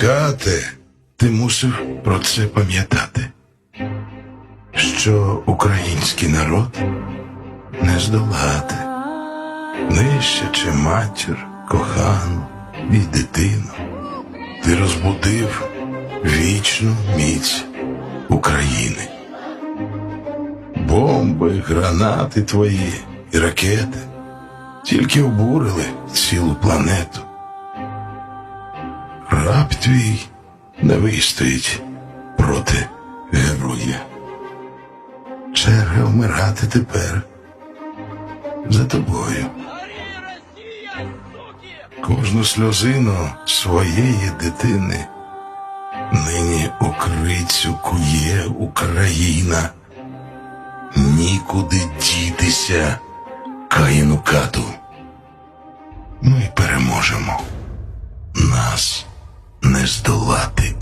Кате, ти мусив про це пам'ятати, що український народ не здолати, нищачи матір, кохану і дитину. Ти розбудив вічну міць України. Бомби, гранати твої і ракети тільки обурили цілу планету. Раб твій не вистоїть проти героя. Черга вмирати тепер за тобою. Кожну сльозину своєї дитини нині окрицю кує Україна. Нікуди дітися, Каїну кату. Ми переможемо. Не здолати.